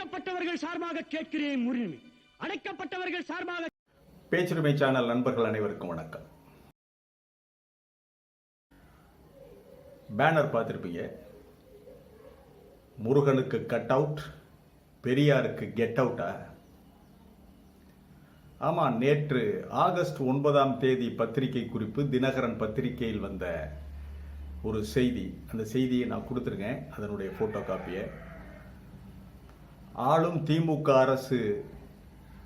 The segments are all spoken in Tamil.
அடைக்கப்பட்டவர்கள் சார்பாக கேட்கிறேன் உரிமை அடைக்கப்பட்டவர்கள் சார்பாக பேச்சுரிமை சேனல் நண்பர்கள் அனைவருக்கும் வணக்கம். பேனர் பார்த்துருப்பீங்க. முருகனுக்கு கட் அவுட் பெரியாருக்கு கெட் அவுட்டா ஆமாம் நேற்று ஆகஸ்ட் ஒன்பதாம் தேதி பத்திரிகை குறிப்பு தினகரன் பத்திரிகையில் வந்த ஒரு செய்தி. அந்த செய்தியை நான் கொடுத்துருக்கேன். அதனுடைய ஃபோட்டோ காப்பியை ஆளும் திமுக அரசு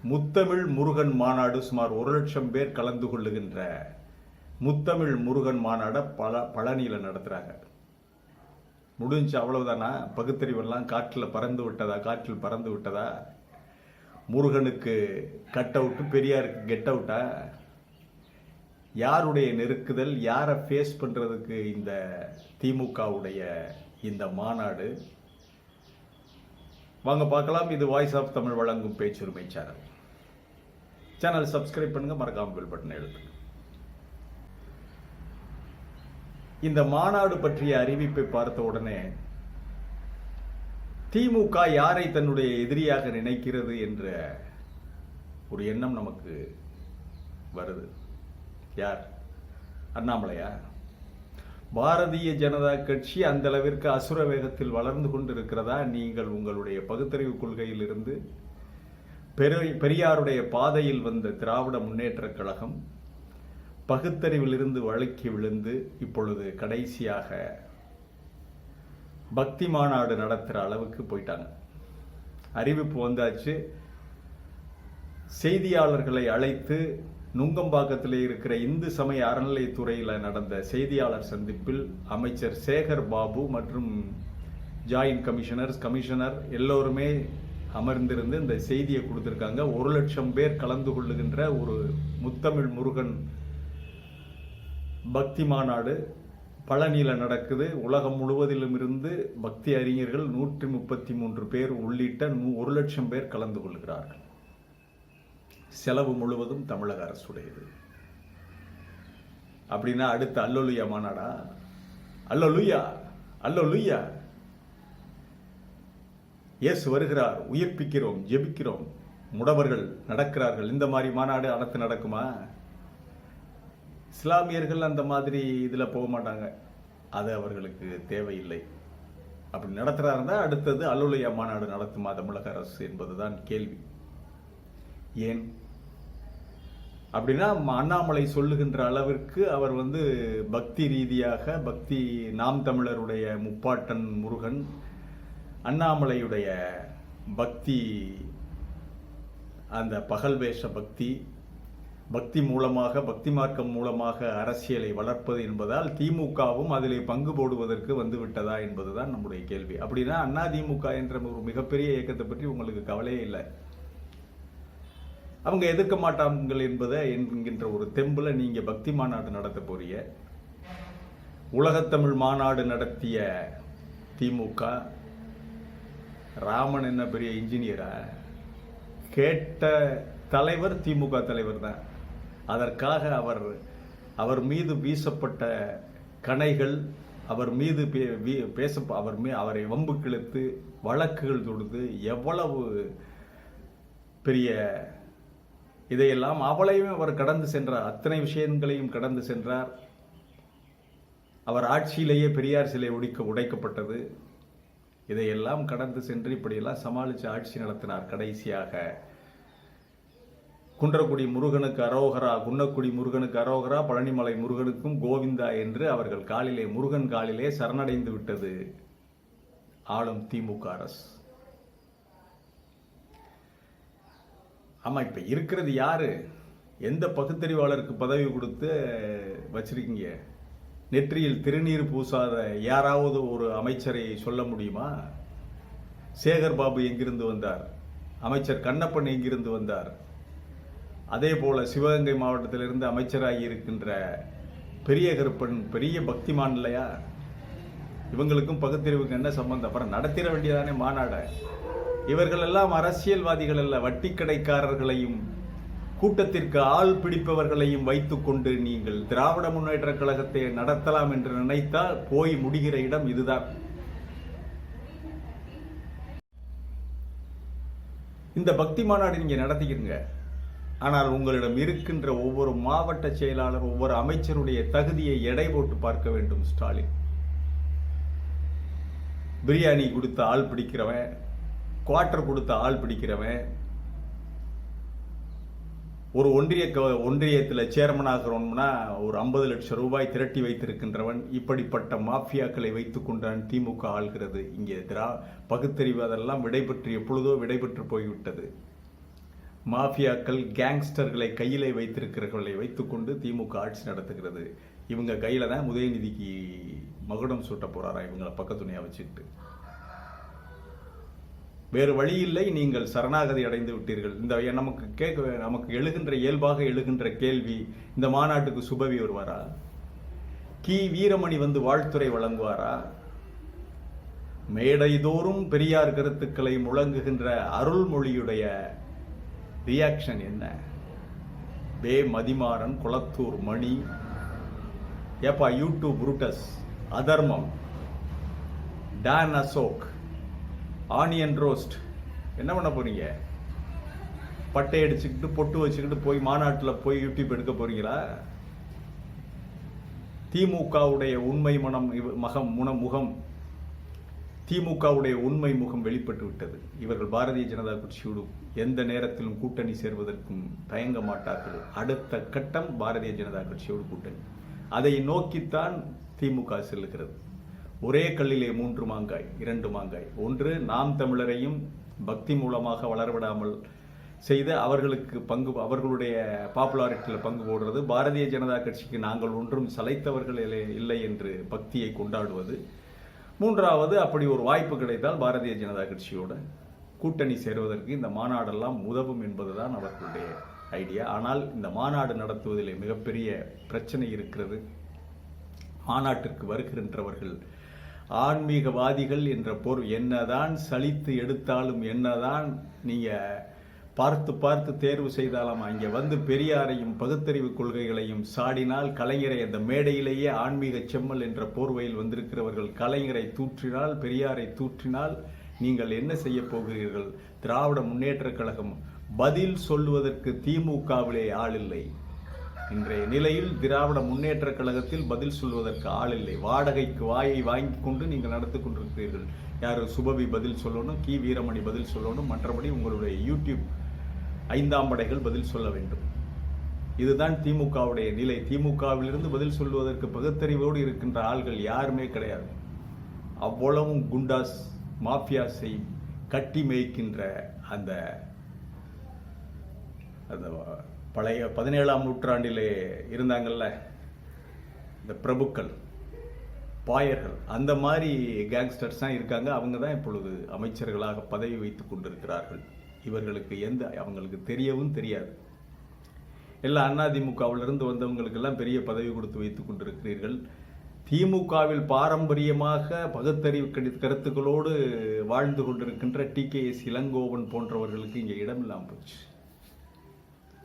முத்தமிழ் முருகன் மாநாடு சுமார் ஒரு லட்சம் பேர் கலந்து கொள்ளுகின்ற முத்தமிழ் முருகன் மாநாடை பல பழனியில் நடத்துகிறாங்க முடிஞ்சு அவ்வளவுதானா? பகுத்தறிவெல்லாம் காற்றில் பறந்து விட்டதா? காற்றில் பறந்து விட்டதா? முருகனுக்கு கட் அவுட்டு பெரியாருக்கு கெட் அவுட்டா யாருடைய நெருக்குதல்? யாரை ஃபேஸ் பண்ணுறதுக்கு இந்த திமுகவுடைய இந்த மாநாடு? வாங்க பார்க்கலாம். இது வாய்ஸ் ஆஃப் தமிழ் வழங்கும் பேச்சுரிமை சேனல் சேனல் சப்ஸ்கிரைப் பண்ணுங்க மறக்காம பெல் பட்டனை எழுத்துங்க இந்த மாநாடு பற்றிய அறிவிப்பை பார்த்த உடனே திமுக யாரை தன்னுடைய எதிரியாக நினைக்கிறது என்ற ஒரு எண்ணம் நமக்கு வருது. யார்? அண்ணாமலையா? பாரதிய ஜனதா கட்சி அந்த அளவிற்கு அசுர வேகத்தில் வளர்ந்து கொண்டிருக்கிறதா நீங்கள் உங்களுடைய பகுத்தறிவு கொள்கையிலிருந்து? பெரிய பெரியாருடைய பாதையில் வந்த திராவிட முன்னேற்றக் கழகம் பகுத்தறிவிலிருந்து வழுக்கி விழுந்து இப்பொழுது கடைசியாக பக்தி மாநாடு நடத்துகிற அளவுக்கு போயிட்டாங்க. அறிவிப்பு வந்தாச்சு. செய்தியாளர்களை அழைத்து நுங்கம்பாக்கத்தில் இருக்கிற இந்து சமய அறநிலையத்துறையில் நடந்த செய்தியாளர் சந்திப்பில் அமைச்சர் சேகர் பாபு மற்றும் ஜாயின்ட் கமிஷனர்ஸ் கமிஷனர் எல்லோருமே அமர்ந்திருந்து இந்த செய்தியை கொடுத்துருக்காங்க. ஒரு லட்சம் பேர் கலந்து கொள்ளுகின்ற ஒரு முத்தமிழ் முருகன் பக்தி மாநாடு பழனியில் நடக்குது. உலகம் முழுவதிலும் இருந்து பக்தி அறிஞர்கள் நூற்றி முப்பத்தி மூன்று பேர் உள்ளிட்ட ஒரு லட்சம் பேர் கலந்து கொள்கிறார்கள். செலவு முழுவதும் தமிழக அரசுடையது. அப்படின்னா அடுத்த அல்லொலுயா மாநாடா? அல்லொலுயா அல்லொலுயா. இயேசு வருகிறார் உயிர்ப்பிக்கிறோம் ஜெபிக்கிறோம். முடவர்கள் நடக்கிறார்கள். இந்த மாதிரி மாநாடு அடுத்து நடக்குமா? இஸ்லாமியர்கள் அந்த மாதிரி இதில் போக மாட்டாங்க. அது அவர்களுக்கு தேவையில்லை. அப்படி நடத்துகிறா இருந்தால் அடுத்தது அல்லுலையா மாநாடு நடத்துமா தமிழக அரசு என்பதுதான் கேள்வி. ஏன்? அப்படின்னா அண்ணாமலை சொல்லுகின்ற அளவிற்கு அவர் வந்து பக்தி ரீதியாக பக்தி நாம் தமிழருடைய முப்பாட்டன் முருகன் அண்ணாமலையுடைய பக்தி அந்த பகல் வேஷ பக்தி பக்தி மூலமாக பக்தி மார்க்கம் மூலமாக அரசியலை வளர்ப்பது என்பதால் திமுகவும் அதிலே பங்கு போடுவதற்கு வந்து விட்டதா என்பதுதான் நம்முடைய கேள்வி. அப்படின்னா அண்ணா திமுக என்ற ஒரு மிகப்பெரிய இயக்கத்தை பற்றி உங்களுக்கு கவலையே இல்லை. அவங்க எதிர்க்க மாட்டாங்கள் என்பதை என்கின்ற ஒரு தெம்பில் நீங்கள் பக்தி மாநாடு நடத்த போறீங்க. உலகத்தமிழ் மாநாடு நடத்திய திமுக ராமன் என்ன பெரிய இன்ஜினியரா? கேட்ட தலைவர் திமுக தலைவர் தான். அதற்காக அவர் அவர் மீது வீசப்பட்ட கணைகள் அவர் மீது பே- வீ- பேச அவர் மீ அவரை வம்பு கிழத்து வழக்குகள் தொடுத்து எவ்வளவு பெரிய இதையெல்லாம் அவளையும் அவர் கடந்து சென்றார். அத்தனை விஷயங்களையும் கடந்து சென்றார். அவர் ஆட்சியிலேயே பெரியார் சிலை உடைக்க உடைக்கப்பட்டது. இதையெல்லாம் கடந்து சென்று இப்படியெல்லாம் சமாளித்து ஆட்சி நடத்தினார் கடைசியாக. குன்றக்குடி முருகனுக்கு அரோகரா குன்னக்குடி முருகனுக்கு அரோகரா பழனிமலை முருகனுக்கும் கோவிந்தா என்று அவர்கள் காலிலே முருகன் காலிலே சரணடைந்து விட்டது. ஆளும் திமுக அரசு. ஆமாம் இப்போ இருக்கிறது யார்? எந்த பகுத்தறிவாளருக்கு பதவி கொடுத்து வச்சிருக்கீங்க? நெற்றியில் திருநீர் பூசாத யாராவது ஒரு அமைச்சரை சொல்ல முடியுமா? சேகர் பாபு எங்கிருந்து வந்தார்? அமைச்சர் கண்ணப்பன் எங்கிருந்து வந்தார்? அதே போல் சிவகங்கை மாவட்டத்திலிருந்து அமைச்சராகி இருக்கின்ற பெரிய கருப்பன் பெரிய பக்திமான் இல்லையா? இவங்களுக்கும் பகுத்தறிவுக்கு என்ன சம்பந்தம்? அப்புறம் நடத்திட வேண்டியதானே மாநாடை. இவர்கள் எல்லாம் அரசியல்வாதிகள் அல்ல வட்டி கடைக்காரர்களையும் கூட்டத்திற்கு ஆள் பிடிப்பவர்களையும் வைத்துக்கொண்டு நீங்கள் திராவிட முன்னேற்ற கழகத்தை நடத்தலாம் என்று நினைத்தால் போய் முடிகிற இடம் இதுதான். இந்த பக்தி மாநாடு நீங்க நடத்திக்கிறீங்க ஆனால் உங்களிடம் இருக்கின்ற ஒவ்வொரு மாவட்ட செயலாளர் ஒவ்வொரு அமைச்சருடைய தகுதியை எடை போட்டு பார்க்க வேண்டும் ஸ்டாலின். பிரியாணி கொடுத்த ஆள் பிடிக்கிறவன் குவார்டர் கொடுத்த ஆள் பிடிக்கிறவன் ஒரு ஒன்றிய க- ஒன்றியத்துல சேர்மன் ஆகிறோம்னா ஒரு ஐம்பது லட்சம் ரூபாய் திரட்டி வைத்திருக்கின்றவன் இப்படிப்பட்ட மாஃபியாக்களை வைத்துக்கொண்டான் திமுக ஆள்கிறது. இங்கே திரா பகுத்தறிவு அதெல்லாம் விடைபெற்று எப்பொழுதோ விடைபெற்று போய்விட்டது. மாஃபியாக்கள் கேங்ஸ்டர்களை கையிலே வைத்திருக்கிறவர்களை வைத்துக்கொண்டு திமுக ஆட்சி நடத்துகிறது. இவங்க கையில் தான் உதயநிதிக்கு மகுடம் சூட்ட போகிறாரா இவங்களை பக்கத்துணையாக வச்சுக்கிட்டு. வேறு வழி இல்லை நீங்கள் சரணாகதி அடைந்து விட்டீர்கள். இந்த நமக்கு கேட்க நமக்கு எழுகின்ற இயல்பாக எழுகின்ற கேள்வி இந்த மாநாட்டுக்கு சுபவி வருவாரா கி. வீரமணி வந்து வாழ்த்துரை வழங்குவாரா? மேடைதோறும் பெரியார் கருத்துக்களை முழங்குகின்ற அருள்மொழியுடைய ரியாக்ஷன் என்ன? பே. மதிமாறன் குளத்தூர் மணி. ஏப்பா யூடியூப் புரூட்டஸ் அதர்மம். டான் அசோக். Onion roast. என்ன பண்ண போறீங்க? பட்டை அடிச்சுக்கிட்டு பொட்டு வச்சுக்கிட்டு போய் மாநாட்டில் போய் யூடியூப் எடுக்க போறீங்களா? திமுகவுடைய உண்மை மனம் மகம் முன முகம். திமுகவுடைய உண்மை முகம் வெளிப்பட்டு விட்டது. இவர்கள் பாரதிய ஜனதா கட்சியோடு எந்த நேரத்திலும் கூட்டணி சேர்வதற்கும் தயங்க மாட்டார்கள். அடுத்த கட்டம் பாரதிய ஜனதா கட்சியோடு கூட்டணி. அதை நோக்கித்தான் திமுக செல்லுகிறது. ஒரே கல்லிலே மூன்று மாங்காய் இரண்டு மாங்காய். ஒன்று நாம் தமிழரையும் பக்தி மூலமாக வளரவிடாமல் செய்து அவர்களுக்கு பங்கு அவர்களுடைய பாப்புலாரிட்டியில் பங்கு போடுறது. பாரதிய ஜனதா கட்சிக்கு நாங்கள் ஒன்றும் சளைத்தவர்கள் இல்லை- இல்லை என்று பக்தியை கொண்டாடுவது. மூன்றாவது அப்படி ஒரு வாய்ப்பு கிடைத்தால் பாரதிய ஜனதா கட்சியோட கூட்டணி சேருவதற்கு இந்த மாநாடெல்லாம் உதவும் என்பதுதான் அவர்களுடைய ஐடியா. ஆனால் இந்த மாநாடு நடத்துவதிலே மிகப்பெரிய பிரச்சனை இருக்கிறது. மாநாட்டிற்கு வருகின்றவர்கள். ஆன்மீகவாதிகள் என்ற பொருள் என்னதான் சலித்து எடுத்தாலும் என்னதான் நீங்கள் பார்த்து பார்த்து தேர்வு செய்தாலும் அங்கே வந்து பெரியாரையும் பகுத்தறிவு கொள்கைகளையும் சாடினால் கலைஞரை அந்த மேடையிலேயே ஆன்மீக செம்மல் என்ற போர்வையில் வந்திருக்கிறவர்கள் கலைஞரை தூற்றினால் பெரியாரை தூற்றினால் நீங்கள் என்ன செய்ய போகிறீர்கள்? திராவிட முன்னேற்றக் கழகம் பதில் சொல்லுவதற்கு திமுகவிலே ஆள் இல்லை. இன்றைய நிலையில் திராவிட முன்னேற்ற கழகத்தில் பதில் சொல்வதற்கு ஆள் இல்லை. வாடகைக்கு வாயை வாங்கி கொண்டு நீங்கள் நடத்து கொண்டிருக்கிறீர்கள். யார் சுபவி பதில் சொல்லணும் கி. வீரமணி பதில் சொல்லணும் மற்றபடி உங்களுடைய யூடியூப் ஐந்தாம் படைகள் பதில் சொல்ல வேண்டும். இதுதான் திமுகவுடைய நிலை. திமுகவிலிருந்து பதில் சொல்வதற்கு பகுத்தறிவோடு இருக்கின்ற ஆள்கள் யாருமே கிடையாது. அவ்வளவும் குண்டாஸ் மாஃபியாஸை கட்டி மேய்க்கின்ற அந்த அந்த பழைய பதினேழாம் நூற்றாண்டிலே இருந்தாங்கல்ல இந்த பிரபுக்கள் பாயர்கள் அந்த மாதிரி கேங்ஸ்டர்ஸ் தான் இருக்காங்க. அவங்க தான் இப்பொழுது அமைச்சர்களாக பதவி வைத்து கொண்டிருக்கிறார்கள். இவர்களுக்கு எந்த அவங்களுக்கு தெரியவும் தெரியாது. எல்லாம் அதிமுகவிலிருந்து வந்தவங்களுக்கெல்லாம் பெரிய பதவி கொடுத்து வைத்துக் கொண்டிருக்கிறீர்கள். திமுகவில் பாரம்பரியமாக பகுத்தறிவு கடி- கருத்துக்களோடு வாழ்ந்து கொண்டிருக்கின்ற டி கே எஸ் இளங்கோவன் போன்றவர்களுக்கு இங்கே இடம் இல்லாமல் போச்சு.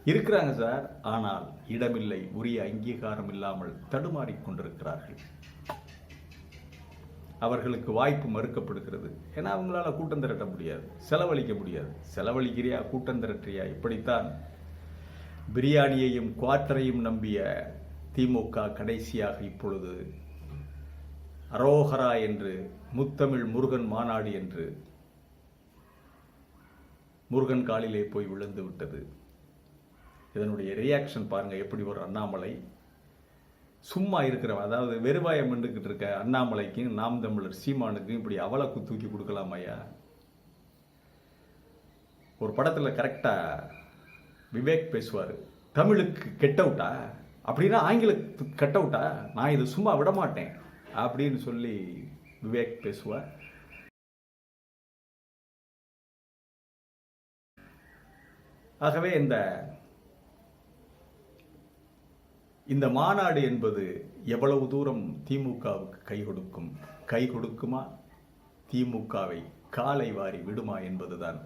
இருக்கிறாங்க சார். ஆனால் இடமில்லை உரிய அங்கீகாரம் இல்லாமல் தடுமாறி கொண்டிருக்கிறார்கள். அவர்களுக்கு வாய்ப்பு மறுக்கப்படுகிறது. ஏன்னா அவங்களால கூட்டம் திரட்ட முடியாது செலவழிக்க முடியாது. செலவழிக்கிறியா கூட்டம் திரட்டுறியா? இப்படித்தான் பிரியாணியையும் குவாட்டரையும் நம்பிய திமுக கடைசியாக இப்பொழுது அரோகரா என்று முத்தமிழ் முருகன் மாநாடு என்று முருகன் காலிலே போய் விழுந்து விட்டது. இதனுடைய ரியாக்ஷன் பாருங்கள் எப்படி ஒரு அண்ணாமலை. சும்மா இருக்கிறவன் அதாவது வெறுவாயம் மண்டுக்கிட்டு இருக்க அண்ணாமலைக்கும் நாம் தமிழர் சீமானுக்கும் இப்படி அவலக்கு தூக்கி கொடுக்கலாமையா ஒரு படத்தில் கரெக்டாக விவேக் பேசுவார். தமிழுக்கு கெட் அவுட்டா? அப்படின்னா ஆங்கிலத்துக்கு கட் அவுட்டா? நான் இதை சும்மா விட மாட்டேன். அப்படின்னு சொல்லி விவேக் பேசுவார். ஆகவே இந்த இந்த மாநாடு என்பது எவ்வளவு தூரம் திமுகவுக்கு கை கொடுக்கும்? கை கொடுக்குமா? திமுகவை காலை வாரி விடுமா என்பதுதான்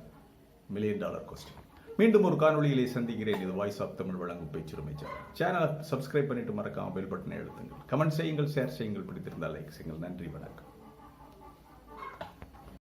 மில்லியன் டாலர் கொஸ்டின் மீண்டும் ஒரு காணொளியிலே சந்திக்கிறேன். இது வாய்ஸ் ஆஃப் தமிழ் வழங்கும் பேச்சுரிமை சேனல். சேனலை சப்ஸ்கிரைப் பண்ணிட்டு மறக்காம பெல் பட்டனை எழுத்துங்கள் கமெண்ட் செய்யுங்கள் ஷேர் செய்யுங்கள். பிடித்திருந்தால் லைக் செய்யுங்கள். நன்றி வணக்கம்.